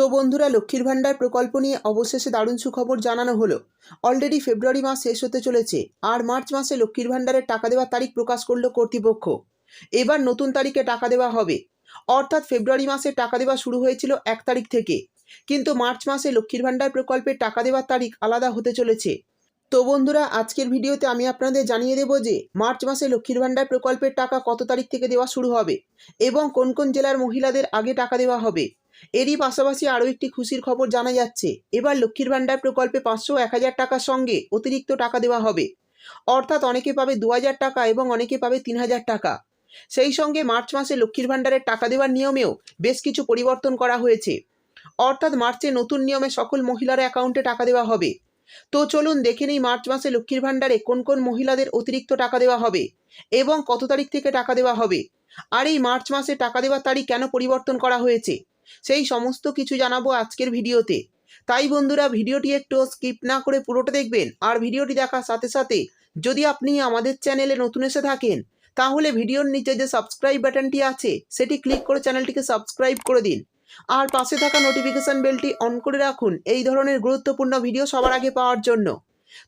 তো বন্ধুরা লক্ষ্মীর ভাণ্ডার প্রকল্প নিয়ে অবশেষে দারুণ সুখবর জানানো হলো। অলরেডি ফেব্রুয়ারি মাস শেষ হতে চলেছে, আর মার্চ মাসে লক্ষ্মীর ভাণ্ডারের টাকা দেওয়ার তারিখ প্রকাশ করল কর্তৃপক্ষ। এবার নতুন তারিখে টাকা দেওয়া হবে। অর্থাৎ ফেব্রুয়ারি মাসে টাকা দেওয়া শুরু হয়েছিল এক তারিখ থেকে। কিন্তু মার্চ মাসে লক্ষ্মীর ভাণ্ডার প্রকল্পের টাকা দেওয়ার তারিখ আলাদা হতে চলেছে। তো বন্ধুরা, আজকের ভিডিওতে আমি আপনাদের জানিয়ে দেবো যে মার্চ মাসে লক্ষ্মীর ভাণ্ডার প্রকল্পের টাকা কত তারিখ থেকে দেওয়া শুরু হবে এবং কোন কোন জেলার মহিলাদের আগে টাকা দেওয়া হবে। এরই পাশাপাশি আরও একটি খুশির খবর জানা যাচ্ছে। এবার লক্ষ্মীর ভাণ্ডার প্রকল্পে পাঁচশো এক হাজার টাকার সঙ্গে অতিরিক্ত টাকা দেওয়া হবে। অর্থাৎ অনেকে পাবে দু হাজার টাকা এবং অনেকে পাবে তিন হাজার টাকা। সেই সঙ্গে মার্চ মাসে লক্ষ্মীর ভাণ্ডারের টাকা দেওয়ার নিয়মেও বেশ কিছু পরিবর্তন করা হয়েছে। অর্থাৎ মার্চে নতুন নিয়মে সকল মহিলার অ্যাকাউন্টে টাকা দেওয়া হবে। তো চলুন দেখে নিই মার্চ মাসে লক্ষ্মীর ভাণ্ডারে কোন কোন মহিলাদের অতিরিক্ত টাকা দেওয়া হবে এবং কত তারিখ থেকে টাকা দেওয়া হবে। আর এই মার্চ মাসে টাকা দেওয়ার তারিখ কেন পরিবর্তন করা হয়েছে? সেই সমস্ত কিছু জানাব আজকের ভিডিওতে। তাই বন্ধুরা, ভিডিওটি একটু স্কিপ না করে পুরোটা দেখবেন। আর ভিডিওটি দেখার সাথে সাথে যদি আপনি আমাদের চ্যানেলে নতুন এসে থাকেন, তাহলে ভিডিওর নিচে যে সাবস্ক্রাইব বাটনটি আছে, সেটি ক্লিক করে চ্যানেলটিকে সাবস্ক্রাইব করে দিন। আর পাশে থাকা নোটিফিকেশন বেলটি অন করে রাখুন এই ধরনের গুরুত্বপূর্ণ ভিডিও সবার আগে পাওয়ার জন্য।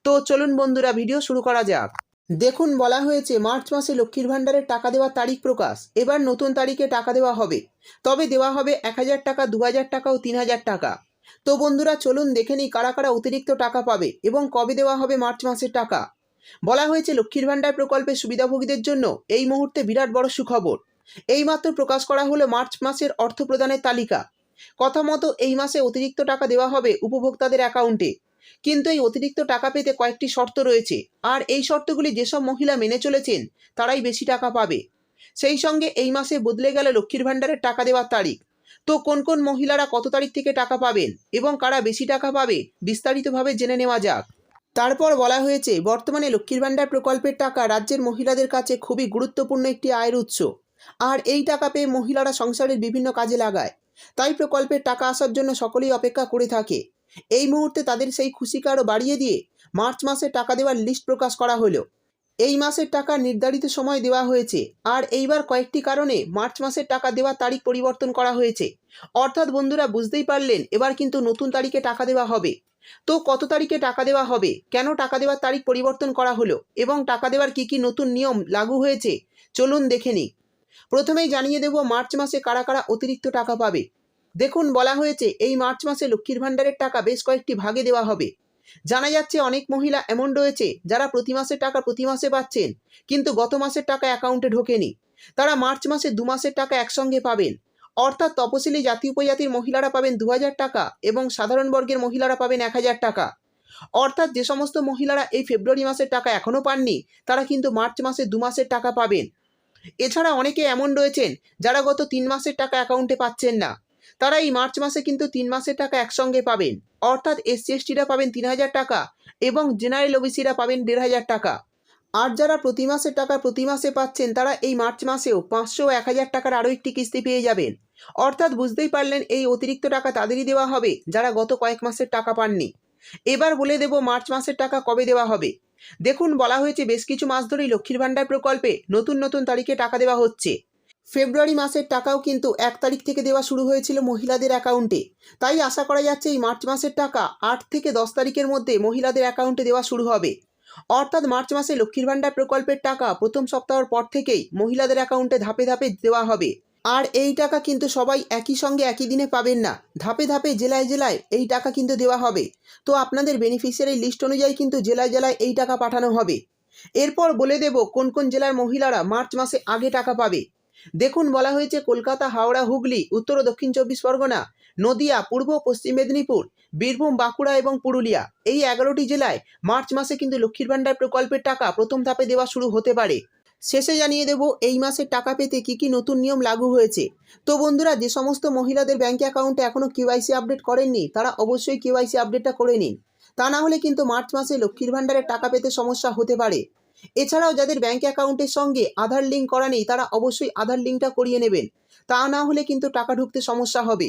তো চলুন বন্ধুরা, ভিডিও শুরু করা যাক। দেখুন, বলা হয়েছে মার্চ মাসে লক্ষ্মীর ভাণ্ডারের টাকা দেওয়ার তারিখ প্রকাশ। এবার নতুন তারিখে টাকা দেওয়া হবে। তবে দেওয়া হবে এক হাজার টাকা, দু হাজার টাকা ও তিন হাজার টাকা। তো বন্ধুরা, চলুন দেখে নিই কারা কারা অতিরিক্ত টাকা পাবে এবং কবে দেওয়া হবে মার্চ মাসের টাকা। বলা হয়েছে লক্ষ্মীর ভাণ্ডার প্রকল্পের সুবিধাভোগীদের জন্য এই মুহূর্তে বিরাট বড় সুখবর। এইমাত্র প্রকাশ করা হলো মার্চ মাসের অর্থ প্রদানের তালিকা। কথা মতো এই মাসে অতিরিক্ত টাকা দেওয়া হবে উপভোক্তাদের অ্যাকাউন্টে। কিন্তু এই অতিরিক্ত টাকা পেতে কয়েকটি শর্ত রয়েছে। আর এই শর্তগুলি যেসব মহিলা মেনে চলেছেন, তারাই বেশি টাকা পাবে। সেই সঙ্গে এই মাসে বদলে গেল লক্ষ্মীর ভাণ্ডারের টাকা দেওয়ার তারিখ। তো কোন কোন মহিলারা কত তারিখ থেকে টাকা পাবেন এবং কারা বেশি টাকা পাবে, বিস্তারিতভাবে জেনে নেওয়া যাক। তারপর বলা হয়েছে, বর্তমানে লক্ষ্মীর ভাণ্ডার প্রকল্পের টাকা রাজ্যের মহিলাদের কাছে খুবই গুরুত্বপূর্ণ একটি আয়ের উৎস। আর এই টাকা পেয়ে মহিলারা সংসারের বিভিন্ন কাজে লাগায়। তাই প্রকল্পের টাকা আসার জন্য সকলেই অপেক্ষা করে থাকে। এই মুহূর্তে তাদের সেই খুশিকে আরও বাড়িয়ে দিয়ে মার্চ মাসে টাকা দেওয়ার লিস্ট প্রকাশ করা হলো। এই মাসের টাকা নির্ধারিত সময় দেওয়া হয়েছে আর এইবার কয়েকটি কারণে মার্চ মাসের টাকা দেওয়ার তারিখ পরিবর্তন করা হয়েছে। অর্থাৎ বন্ধুরা বুঝতেই পারলেন, এবার কিন্তু নতুন তারিখে টাকা দেওয়া হবে। তো কত তারিখে টাকা দেওয়া হবে? কেন টাকা দেওয়ার তারিখ পরিবর্তন করা হলো? এবং টাকা দেওয়ার কি কি নতুন নিয়ম লাগু হয়েছে? চলুন দেখে নিই। প্রথমেই জানিয়ে দেব মার্চ মাসে কারা কারা অতিরিক্ত টাকা পাবে। দেখুন, বলা হয়েছে এই মার্চ মাসে লক্ষ্মীর ভাণ্ডারের টাকা বেশ কয়েকটি ভাগে দেওয়া হবে। জানা যাচ্ছে অনেক মহিলা এমন রয়েছে যারা প্রতি মাসের টাকা প্রতি মাসে পাচ্ছেন, কিন্তু গত মাসের টাকা অ্যাকাউন্টে ঢোকেনি। তারা মার্চ মাসে দু মাসের টাকা একসঙ্গে পাবেন। অর্থাৎ তপশিলি জাতি উপজাতির মহিলারা পাবেন দু হাজার টাকা এবং সাধারণ বর্গের মহিলারা পাবেন এক হাজার টাকা। অর্থাৎ যে সমস্ত মহিলারা এই ফেব্রুয়ারি মাসের টাকা এখনও পাননি, তারা কিন্তু মার্চ মাসে দু মাসের টাকা পাবেন। এছাড়া অনেকে এমন রয়েছেন যারা গত তিন মাসের টাকা অ্যাকাউন্টে পাচ্ছেন না। তারা এই মার্চ মাসে কিন্তু তিন মাসের টাকা একসঙ্গে পাবেন। অর্থাৎ এসসি এসটিরা পাবেন তিন হাজার টাকা এবং জেনারেল ওবিসিরা পাবেন দেড় হাজার টাকা। আর যারা প্রতি মাসের টাকা প্রতি মাসে পাচ্ছেন, তারা এই মার্চ মাসেও পাঁচশো এক হাজার টাকার আরও একটি কিস্তি পেয়ে যাবেন। অর্থাৎ বুঝতেই পারলেন, এই অতিরিক্ত টাকা তাদেরই দেওয়া হবে, যারা গত কয়েক মাসের টাকা পাননি। এবার বলে দেব মার্চ মাসের টাকা কবে দেওয়া হবে। দেখুন, বলা হয়েছে বেশ কিছু মাস ধরেই লক্ষ্মীর ভাণ্ডার প্রকল্পে নতুন নতুন তারিখে টাকা দেওয়া হচ্ছে। ফেব্রুয়ারি মাসের টাকাও কিন্তু এক তারিখ থেকে দেওয়া শুরু হয়েছিল মহিলাদের অ্যাকাউন্টে। তাই আশা করা যাচ্ছে এই মার্চ মাসের টাকা আট থেকে দশ তারিখের মধ্যে মহিলাদের অ্যাকাউন্টে দেওয়া শুরু হবে। অর্থাৎ মার্চ মাসে লক্ষ্মীর ভাণ্ডার প্রকল্পের টাকা প্রথম সপ্তাহের পর থেকেই মহিলাদের অ্যাকাউন্টে ধাপে ধাপে দেওয়া হবে। আর এই টাকা কিন্তু সবাই একই সঙ্গে একই দিনে পাবেন না। ধাপে ধাপে, জেলায় জেলায় এই টাকা কিন্তু দেওয়া হবে। তো আপনাদের বেনিফিশিয়ারি লিস্ট অনুযায়ী কিন্তু জেলায় জেলায় এই টাকা পাঠানো হবে। এরপর বলে দেব কোন কোন জেলার মহিলারা মার্চ মাসে আগে টাকা পাবে। দেখুন বলা হয়েছে কলকাতা, হাওড়া, হুগলি, উত্তর ও দক্ষিণ চব্বিশ পরগনা, নদিয়া, পূর্ব, পশ্চিম মেদিনীপুর, বীরভূম, বাঁকুড়া এবং পুরুলিয়া। এই এগারোটি জেলায় মার্চ মাসে কিন্তু লক্ষ্মীর ভাণ্ডার প্রকল্পের টাকা প্রথম ধাপে দেওয়া শুরু হতে পারে। শেষে জানিয়ে দেব, এই মাসের টাকা পেতে কি কি নতুন নিয়ম লাগু হয়েছে। তো বন্ধুরা, যে সমস্ত মহিলাদের ব্যাঙ্ক অ্যাকাউন্টে এখনও কেওয়াইসি আপডেট করেননি, তারা অবশ্যই কিউআইসি আপডেটটা করে নিন। তা না হলে কিন্তু মার্চ মাসে লক্ষ্মীর ভাণ্ডারের টাকা পেতে সমস্যা হতে পারে। এছাড়াও যাদের ব্যাঙ্ক অ্যাকাউন্টের সঙ্গে আধার লিঙ্ক করা নেই, তারা অবশ্যই আধার লিঙ্কটা করিয়ে নেবেন। তা না হলে কিন্তু টাকা ঢুকতে সমস্যা হবে।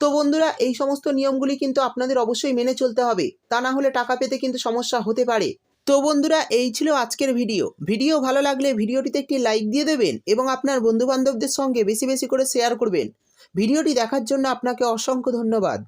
তো বন্ধুরা, এই সমস্ত নিয়মগুলি কিন্তু আপনাদের অবশ্যই মেনে চলতে হবে। তা না হলে টাকা পেতে কিন্তু সমস্যা হতে পারে। তো বন্ধুরা, এই ছিল আজকের ভিডিও। ভিডিও ভালো লাগলে ভিডিওটিতে একটি লাইক দিয়ে দেবেন এবং আপনার বন্ধুবান্ধবদের সঙ্গে বেশি বেশি করে শেয়ার করবেন। ভিডিওটি দেখার জন্য আপনাকে অসংখ্য ধন্যবাদ।